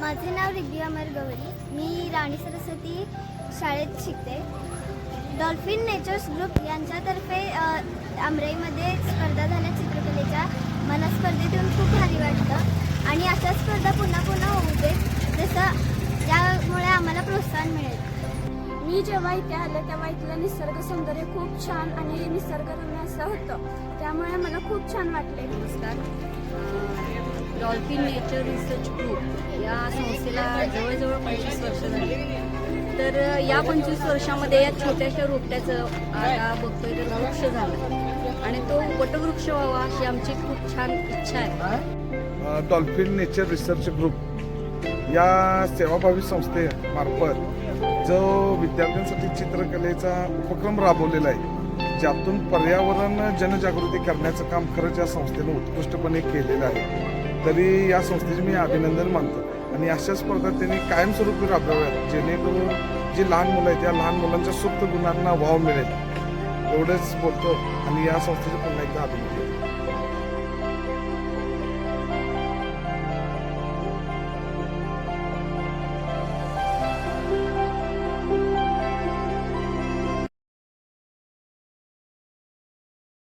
माझे नाव रिद्धी अमर गवळी. मी राणी सरस्वती शाळेत शिकते. डॉल्फिन नेचर्स ग्रुप यांच्यातर्फे आमराईमध्ये स्पर्धा झाल्या चित्रकलेच्या. मला स्पर्धेत येऊन खूप भारी वाटतं. आणि अशा स्पर्धा पुन्हा पुन्हा होऊ देत जसं त्यामुळे आम्हाला प्रोत्साहन मिळेल. मी जेव्हा इथे आले तेव्हा इथलं निसर्ग सौंदर्य खूप छान आणि निसर्गरम्य असं होतं. त्यामुळे मला खूप छान वाटले नमस्कार. Dolphin nature research group. या जवळजवळ पंचवीस वर्ष झाली. तर या पंचवीस वर्षामध्ये या छोट्याशा रोपट्याचं आता बघतोय तर वृक्ष झालं. आणि तो वटवृक्ष व्हावा अशी आमची खूप छान इच्छा आहे. डॉल्फिन नेचर रिसर्च ग्रुप या सेवाभावी संस्थेमार्फत जो विद्यार्थ्यांसाठी चित्रकलेचा उपक्रम राबवलेला आहे ज्यातून पर्यावरण जनजागृती करण्याचं काम खरंच या संस्थेनं उत्कृष्टपणे केलेलं आहे. तरी या संस्थेचे मी अभिनंदन मानतो. आणि अशा स्पर्धा त्यांनी कायमस्वरूपी राबवाव्यात जेणेकरून जी लहान मुलं आहेत त्या लहान मुलांच्या सुप्त गुणांना वाव मिळेल. एवढंच बोलतो आणि या संस्थेचे पुन्हा एकदा अभिनंदन.